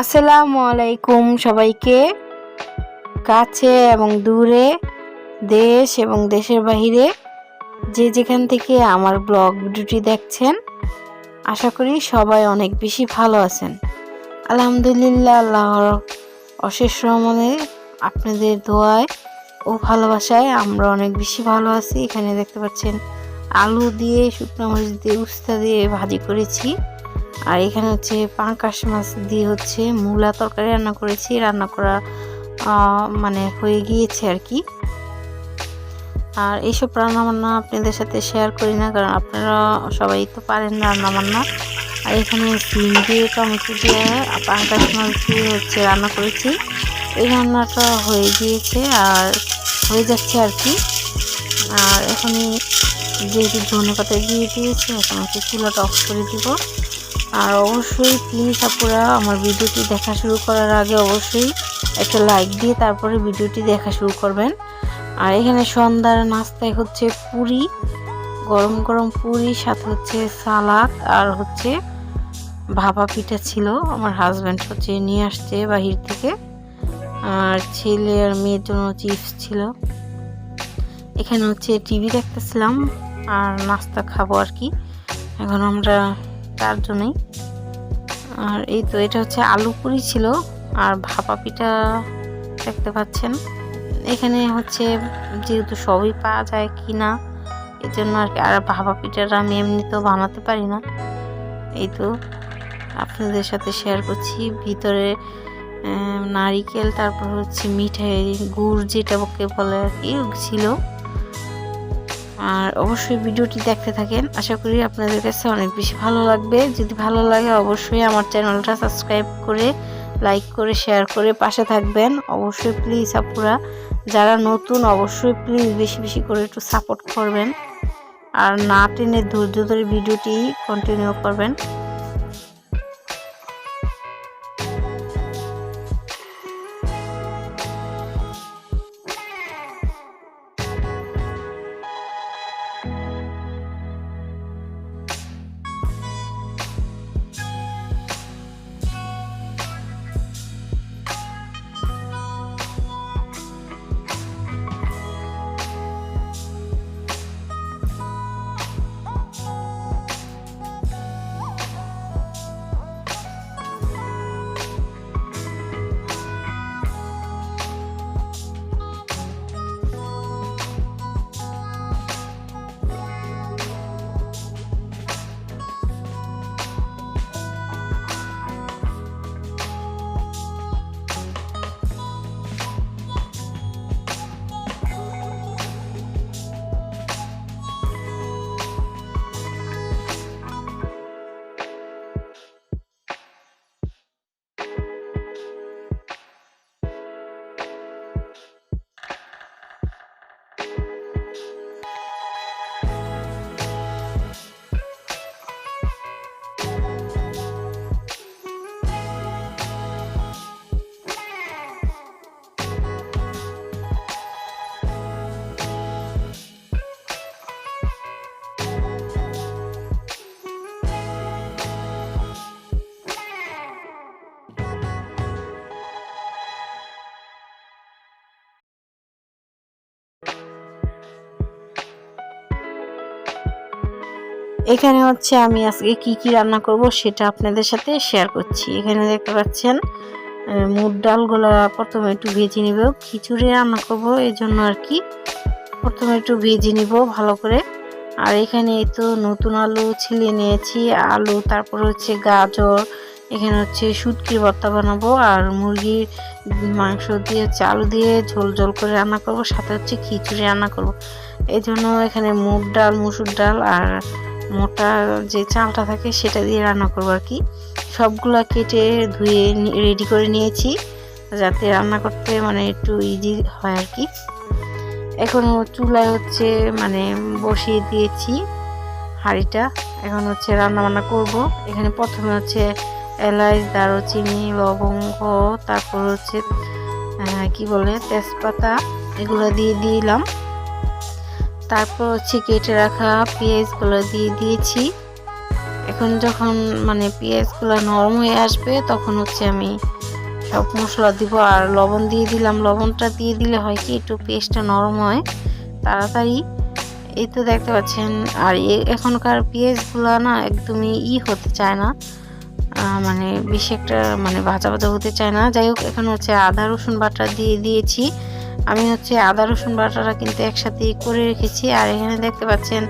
আসসালামু আলাইকুম সবাইকে। কাছে এবং দূরে, দেশ এবং দেশের বাহিরে যে যেখান থেকে আমার ব্লগ ভিডিওটি দেখছেন, আশা করি সবাই অনেক বেশি ভালো আছেন। আলহামদুলিল্লাহ, আল্লাহর অশেষ রহমনে আপনাদের দোয়ায় ও ভালোবাসায় আমরা অনেক বেশি ভালো আছি। এখানে দেখতে পাচ্ছেন আলু দিয়ে, শুকনো মরিচ দিয়ে, উস্তা দিয়ে ভাজি করেছি। আর এখানে হচ্ছে পাঙ্কাশ মাছ দিয়ে হচ্ছে মূলা তরকারি রান্না করেছি। রান্না করা মানে হয়ে গিয়েছে আর কি। আর এইসব রান্না বান্না আপনাদের সাথে শেয়ার করি না, কারণ আপনারা সবাই তো পারেন রান্না বান্না আর এখানে সিম দিয়ে, টমেটো দিয়ে, পাঙ্কাশ মাছ দিয়ে হচ্ছে রান্না করেছি। এই রান্নাটা হয়ে গিয়েছে আর হয়ে যাচ্ছে আর কি। আর এখানে যেহেতু ধনে পাতা দিয়ে দিয়েছি, এখন হচ্ছে চুলাটা অফ করে দিব। আর অবশ্যই প্লিজ আপুরা, আমার ভিডিওটি দেখা শুরু করার আগে অবশ্যই একটা লাইক দিয়ে তারপরে ভিডিওটি দেখা শুরু করবেন। আর এখানে সন্ধ্যার নাস্তায় হচ্ছে পুরি, গরম গরম পুরি, সাথে হচ্ছে সালাদ, আর হচ্ছে ভাপা পিঠা ছিল। আমার হাজব্যান্ড হচ্ছে নিয়ে আসছে বাহির থেকে। আর ছেলে আর মেয়ের জন্য চিপস ছিল। এখানে হচ্ছে টিভি দেখতেছিলাম, আর নাস্তা খাব আর কি। এখন আমরা চারজনেই আর এই তো, এটা হচ্ছে আলু পুরি ছিল, আর ভাপা পিঠা দেখতে পাচ্ছেন। এখানে হচ্ছে যেহেতু সবই পাওয়া যায় কি না এই জন্য আর কি, আর ভাপা পিঠাটা আমি এমনিতেও বানাতে পারি না। এই তো, আপনাদের সাথে শেয়ার করছি। ভিতরে নারিকেল, তারপর হচ্ছে মিঠাই, গুড় যেটা বলে আর কি, ছিল। আর অবশ্যই ভিডিওটি দেখতে থাকেন। আশা করি আপনাদের কাছে অনেক বেশি ভালো লাগবে। যদি ভালো লাগে, অবশ্যই আমার চ্যানেলটা সাবস্ক্রাইব করে, লাইক করে, শেয়ার করে পাশে থাকবেন। অবশ্যই প্লিজ আপুরা, যারা নতুন, অবশ্যই প্লিজ বেশি বেশি করে একটু সাপোর্ট করবেন। আর না টেনে ধৈর্য ধরে ভিডিওটি কন্টিনিউ করবেন। এখানে হচ্ছে আমি আজকে কি কি রান্না করব সেটা আপনাদের সাথে শেয়ার করছি। এখানে দেখতে পাচ্ছেন মুগ ডালগুলো প্রথমে একটু ভেজে নিব। খিচুড়ি রান্না করব এই জন্য আর কি। প্রথমে একটু ভেজে নিব ভালো করে। আর এখানে তো নতুন আলু ছিলে নিয়েছি। আলু, তারপর হচ্ছে গাজর, এখানে হচ্ছে শুটকির ভর্তা বানাবো। আর মুরগির মাংস দিয়ে হচ্ছে আলু দিয়ে ঝোল ঝোল করে রান্না করব। সাথে হচ্ছে খিচুড়ি রান্না করব। এই জন্য এখানে মুগ ডাল, মুসুর ডাল আর মোটা যে চালটা থাকে সেটা দিয়ে রান্না করব আর কি। সবগুলো কেটে ধুয়ে রেডি করে নিয়েছি, যাতে রান্না করতে মানে একটু ইজি হয় আর কি। এখন চুলায় হচ্ছে মানে বসিয়ে দিয়েছি হাঁড়িটা। এখন হচ্ছে রান্না বান্না করব। এখানে প্রথমে হচ্ছে এলাচ, দারুচিনি, লবঙ্গ, তারপর হচ্ছে কি বলে, তেজপাতা, এগুলো দিয়ে দিলাম। তারপর হচ্ছে কেটে রাখা পেঁয়াজগুলো দিয়ে দিয়েছি। এখন যখন মানে পেঁয়াজগুলো নরম হয়ে আসবে, তখন হচ্ছে আমি সব মশলা দিব আর লবণ দিয়ে দিলাম। লবণটা দিয়ে দিলে হয় কি, একটু পেস্টটা নরম হয় তাড়াতাড়ি। এই তো দেখতে পাচ্ছেন, আর এখনকার পেঁয়াজগুলো না একদমই ই হতে চায় না। মানে বেশি একটা মানে ভাজা ভাজা হতে চায় না। যাই হোক, এখন হচ্ছে আদা, রসুন বাটা দিয়ে দিয়েছি। আমি হচ্ছে আদা, রসুন, বাটাটা কিন্তু একসাথে করে রেখেছি। আর এখানে দেখতে পাচ্ছেন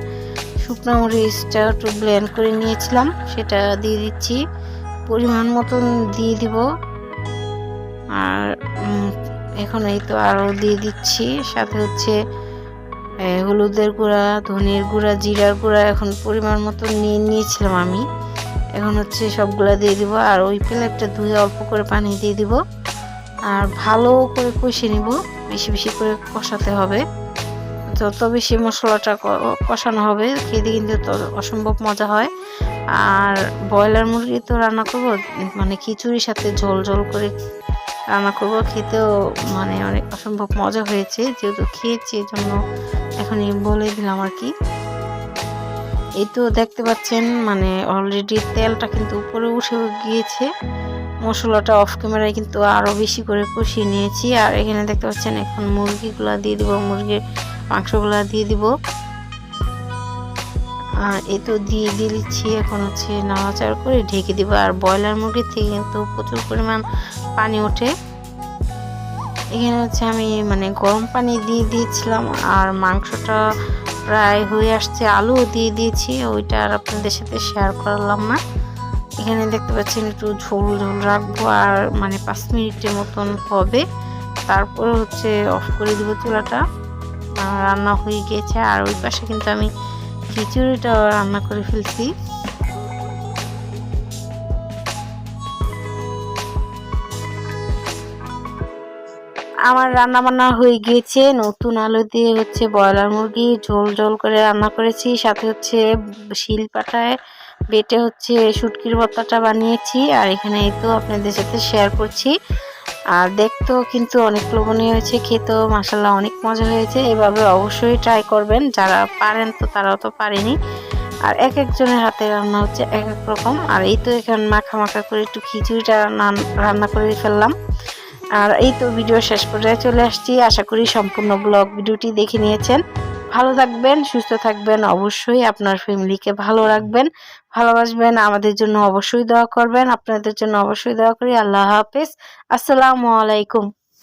শুকনো মরিচটা একটু ব্লেন্ড করে নিয়েছিলাম, সেটা দিয়ে দিচ্ছি। পরিমাণ মতন দিয়ে দিব। আর এখন এই তো আরও দিয়ে দিচ্ছি। সাথে হচ্ছে হলুদের গুঁড়া ধনের গুঁড়া, জিরার গুঁড়া এখন পরিমাণ মতো নিয়ে নিয়েছিলাম আমি। এখন হচ্ছে সবগুলো দিয়ে দিব। আর ওই প্লেটটা ধুয়ে অল্প করে পানি দিয়ে দিব। আর ভালো করে কষে নিব। বেশি বেশি করে কষাতে হবে। যত বেশি মশলাটা কষানো হবে, খেতে কিন্তু অসম্ভব মজা হয়। আর ব্রয়লার মুরগি তো রান্না করব মানে খিচুড়ির সাথে ঝোল ঝোল করে রান্না করব, খেতেও মানে অনেক অসম্ভব মজা হয়েছে, যেহেতু খেয়েছি এই জন্য এখনই বলে দিলাম আর কি। এই তো দেখতে পাচ্ছেন মানে অলরেডি তেলটা কিন্তু উপরে উঠে গিয়েছে। মশলাটা অফ ক্যামেরায় কিন্তু আরও বেশি করে কষিয়ে নিয়েছি। আর এখানে দেখতে পাচ্ছেন, এখন মুরগিগুলো দিয়ে দিব, মুরগির মাংসগুলা দিয়ে দিব। আর এ তো দিয়ে দিচ্ছি, এখন হচ্ছে নাড়াচাড়া করে ঢেকে দিব। আর ব্রয়লার মুরগির থেকে কিন্তু প্রচুর পরিমাণ পানি ওঠে। এখানে হচ্ছে আমি মানে গরম পানি দিয়ে দিয়েছিলাম, আর মাংসটা প্রায় হয়ে আসছে, আলুও দিয়ে দিয়েছি। ওইটা আর আপনাদের সাথে শেয়ার করলাম না। এখানে দেখতে পাচ্ছেন একটু ঝোল ঝোল রাখব আর মানে পাঁচ মিনিটের মতন হবে। তারপরে হচ্ছে অফ করে দেবো চুলাটা। রান্না হয়ে গিয়েছে আর ওই পাশে কিন্তু আমি খিচুড়িটাও রান্না করে ফেলছি। আমার রান্না বান্না হয়ে গিয়েছে। নতুন আলু দিয়ে হচ্ছে ব্রয়লার মুরগি ঝোল ঝোল করে রান্না করেছি। সাথে হচ্ছে শিল পাটায় বেটে হচ্ছে শুটকির ভর্তাটা বানিয়েছি। আর এখানে এই তো আপনাদের সাথে শেয়ার করছি। আর দেখতেও কিন্তু অনেক লোভনীয় হয়েছে, খেতেও মাসাল্লাহ অনেক মজা হয়েছে। এভাবে অবশ্যই ট্রাই করবেন। যারা পারেন তো তারাও তো পারেনি। আর এক একজনের হাতে রান্না হচ্ছে এক এক রকম। আর এই তো এখানে মাখা মাখা করে একটু খিচুড়িটা রান্না করে ফেললাম। আর এই তো ভিডিও শেষ পর্যায়ে চলে আসছি। আশা করি সম্পূর্ণ ব্লগ ভিডিওটি দেখে নিয়েছেন। ভালো থাকবেন, সুস্থ থাকবেন, অবশ্যই আপনার ফ্যামিলিকে ভালো রাখবেন, ভালোবাসবেন, আমাদের জন্য অবশ্যই দোয়া করবেন, আপনাদের জন্য অবশ্যই দোয়া করি। আল্লাহ হাফেজ। আসসালামু আলাইকুম।